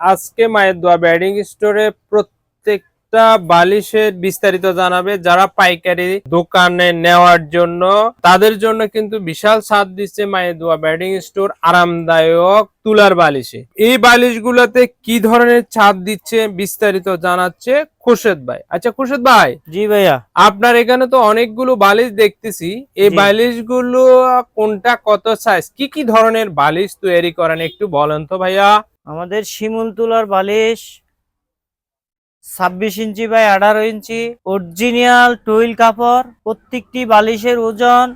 আজকে মায়ের দোয়া ব্যাডিং স্টোরে প্রত্যেকটা বালিশের বিস্তারিত জানাবে যারা পাইকারি দোকানে নেওয়ার জন্য। তাদের জন্য কিন্তু বিশাল ছাদ দিচ্ছে মায়ের দোয়া ব্যাডিং স্টোর আরামদায়ক তুলার বালিশে। এই বালিশগুলোতে কি ধরনের ছাদ দিচ্ছে বিস্তারিত জানাচ্ছে খুরশেদ ভাই। আচ্ছা খুরশেদ ভাই। জি ভাইয়া। আপনার এখানে তো অনেকগুলো বালিশ দেখতেছি। এই। বালিশগুলো কোনটা কত সাইজ কি কি ধরনের বালিশ তৈরি করেন একটু বলেন তো ভাইয়া। আমাদের শিমুল তুলার বালিশ ছাব্বিশ ইঞ্চি বাই আঠারো ইঞ্চি অরিজিনাল টুইল কাপড় প্রত্যেকটি বালিশের ওজন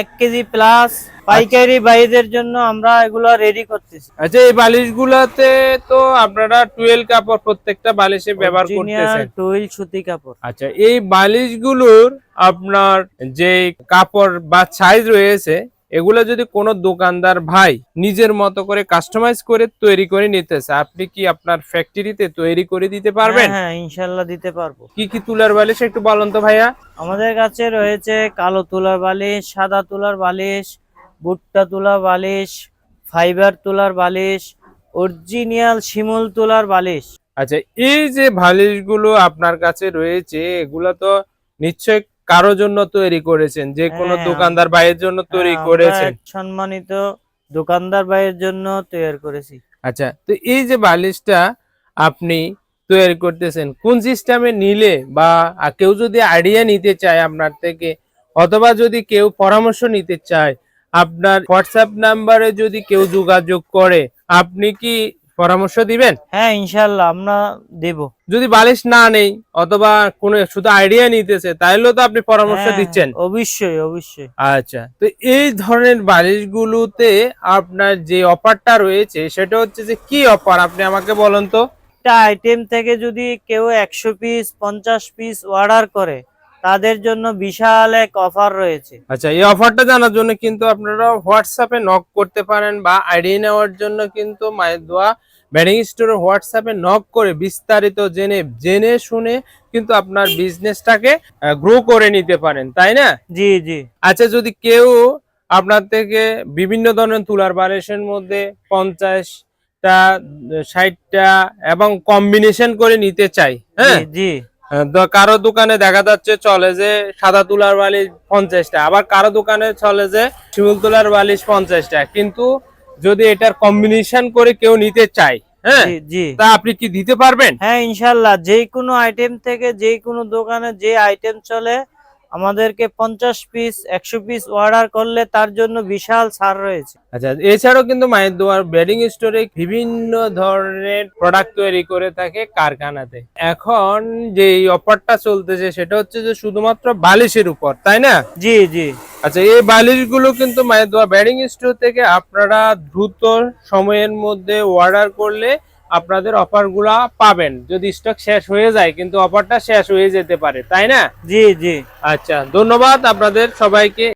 এক কেজি প্লাস পাইকারি বাইদের জন্য আমরা এগুলো রেডি করতেছি। আচ্ছা এই বালিশগুলোতে তো আপনারা টুয়েলভ কাপড় প্রত্যেকটা বালিশে ব্যবহার করতেছেন। টুইল সুতি কাপড়। আচ্ছা এই বালিশগুলোর আপনার যে কাপড় বা সাইজ রয়েছে এগুলো যদি কোনো দোকানদার ভাই নিজের মতো করে কাস্টমাইজ করে তৈরি করে নিতেছে আপনি কি আপনার ফ্যাক্টরিতে তৈরি করে দিতে পারবেন? হ্যাঁ হ্যাঁ, ইনশাল্লাহ দিতে পারব। কি কি তুলার বালিশ একটু বলুন তো ভাইয়া। আমাদের কাছে রয়েছে কালো তুলার বালিশ সাদা তুলার বালিশ ভুট্টা তুলা বালিশ ফাইবার তুলার বালিশ অরিজিনাল শিমুল তুলার বালিশ। আচ্ছা এই যে বালিশগুলো আপনার কাছে রয়েছে এগুলো তো নিশ্চয় কারও জন্য তৈরি করেছেন যে কোনো হ্যাঁ, দোকানদার ভাইয়ের জন্য তৈরি হ্যাঁ, করেছেন। সম্মানিত দোকানদার ভাইয়ের জন্য তৈরি করেছি। আচ্ছা তো এই যে বালিশটা আপনি তৈরি করতেছেন কোন সিস্টেমে নিলে বা কেউ যদি আইডিয়া নিতে চায় আপনার থেকে অথবা যদি কেউ পরামর্শ নিতে চায় আপনার হোয়াটসঅ্যাপ নাম্বারে যদি কেউ যোগাযোগ করে আপনি কি পরামর্শ দিবেন? হ্যাঁ ইনশাল্লাহ আমরা দেব। যদি বালিশ না নেই অথবা কোনো শুধু আইডিয়া নিতেছে তাহলেও তো আপনি পরামর্শ হ্যাঁ, দিচ্ছেন। অবশ্যই অবশ্যই। আচ্ছা তো এই ধরনের বালিশগুলোতে আপনার যে অফারটা রয়েছে সেটা হচ্ছে যে কি অফার আপনি আমাকে বলুন তো। একটা আইটেম থেকে যদি কেউ একশো পিস পঞ্চাশ পিস অর্ডার করে তাদের জন্য বিশাল এক অফার রয়েছে। আচ্ছা এই অফারটা জানার জন্য কিন্তু আপনারা হোয়াটসঅ্যাপে নক করতে পারেন বা আইডিয়া নেওয়ার জন্য কিন্তু মায়ের দোয়া ব্যাডিং স্টোরে হোয়াটসঅ্যাপে নক করে বিস্তারিত জেনে জেনে শুনে কিন্তু আপনার বিজনেসটাকে গ্রো করে নিতে পারেন তাই না? জি জি। আচ্ছা যদি কেউ আপনার থেকে বিভিন্ন ধরনের তুলার বালিশের মধ্যে পঞ্চাশটা ষাটটা এবং কম্বিনেশন করে নিতে চাই হ্যাঁ? জি, কারও দোকানে দেখা যাচ্ছে চলে যে সাদা তুলার বালিশ পঞ্চাশটা আবার কারও দোকানে চলে যে শিমুল তুলার বালিশ পঞ্চাশটা। কিন্তু যদি এটার কম্বিনেশন করে কেউ নিতে চায় হ্যাঁ জি জি। তা আপনি কি দিতে পারবেন? হ্যাঁ ইনশাল্লাহ যে কোনো আইটেম থেকে যে কোনো দোকানে যে আইটেম চলে আমাদেরকে পঞ্চাশ পিস একশো পিস অর্ডার করলে তার জন্য বিশাল ছাড় রয়েছে। আচ্ছা এছাড়াও কিন্তু মায়ের দোয়ার বেডিং স্টোরে বিভিন্ন ধরনের প্রোডাক্ট তৈরি করে থাকে কারখানাতে। এখন যে অফারটা চলতেছে সেটা হচ্ছে যে শুধুমাত্র বালিশের উপর তাই না? জি জি। আচ্ছা এই বালিশগুলো কিন্তু মায়ের দোয়া ব্যাডিং স্টোর থেকে আপনারা দ্রুত সময়ের মধ্যে অর্ডার করলে আপনাদের অফারগুলা পাবেন। যদি স্টক শেষ হয়ে যায় কিন্তু অফারটা শেষ হয়ে যেতে পারে তাই না? জি জি। আচ্ছা ধন্যবাদ আপনাদের সবাইকে।